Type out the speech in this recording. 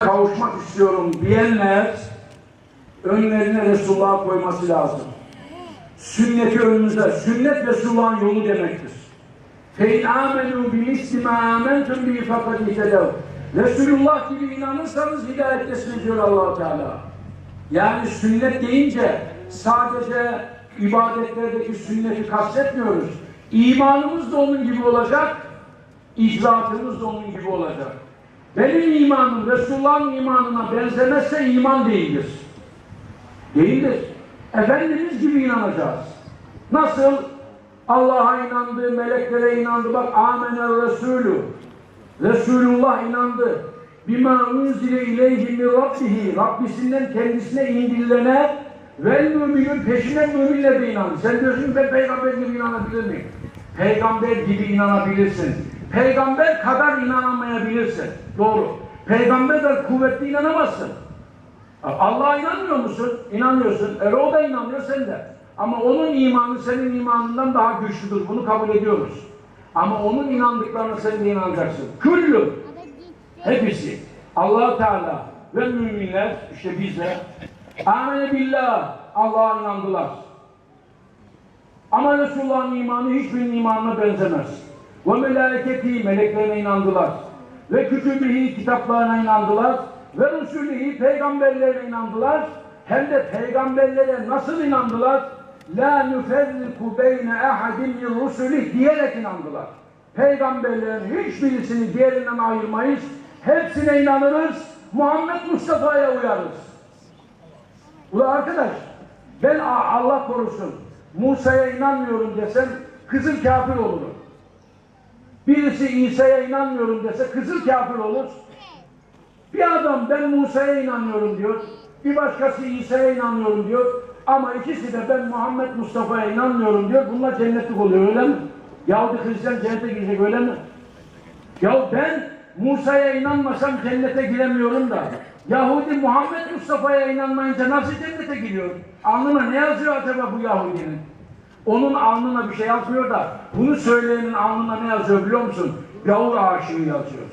kavuşmak istiyorum diyenler önlerine Resulullah'ı koyması lazım. Sünneti önünüze, sünnet Resulullah'ın yolu demektir. فَاِنْ آمَنُوا بِمِسْلِ مَا آمَنْتُمْ بِهِ فَقَدْ اِتَدَوْا Resulullah gibi inanırsanız hidayettesiniz diyor allah Teala. Yani sünnet deyince sadece ibadetlerdeki sünneti kastetmiyoruz. İmanımız da onun gibi olacak, icraatımız da onun gibi olacak. Benim imanım Resulullah'ın imanına benzemezse iman değildir. Değildir. Efendimiz gibi inanacağız. Nasıl? Allah'a inandı, meleklere inandı. Bak amener Resulü. Resulullah inandı. Bima unzile ileyhi min rabbihi. Rabbisinden kendisine indirilene vel müminin peşine müminle de inandı. Sen diyorsun ben peygamber gibi inanabilir miyim? Peygamber gibi inanabilirsin. Peygamber kadar inanamayabilirsin. Doğru. Peygamber kadar kuvvetli inanamazsın. Allah'a inanmıyor musun? İnanıyorsun. E o da inanıyor sen de. Ama onun imanı senin imanından daha güçlüdür. Bunu kabul ediyoruz. Ama onun inandıklarına sen de inanacaksın. Küllü. Hepsi. allah Teala ve müminler işte biz de amene billah Allah'a inandılar. Ama Resulullah'ın imanı hiçbirinin imanına benzemez. Ve meleketi meleklerine inandılar. Ve kütübihi kitaplarına inandılar. Ve rusulihi peygamberlerine inandılar. Hem de peygamberlere nasıl inandılar? La nüferriku beyne ahadin min rusulih diyerek inandılar. Peygamberlerin hiçbirisini diğerinden ayırmayız. Hepsine inanırız. Muhammed Mustafa'ya uyarız. Ula arkadaş ben Allah korusun Musa'ya inanmıyorum desem kızıl kafir olurum. Birisi İsa'ya inanmıyorum dese kızıl kafir olur. Bir adam ben Musa'ya inanıyorum diyor. Bir başkası İsa'ya inanıyorum diyor. Ama ikisi de ben Muhammed Mustafa'ya inanmıyorum diyor. Bunlar cennetlik oluyor öyle mi? Yahudi Hristiyan cennete girecek öyle mi? Ya ben Musa'ya inanmasam cennete giremiyorum da Yahudi Muhammed Mustafa'ya inanmayınca nasıl cennete giriyor? Alnına ne yazıyor acaba bu Yahudinin? Onun alnına bir şey yazmıyor da bunu söyleyenin alnına ne yazıyor biliyor musun? Gavur aşığı yazıyor.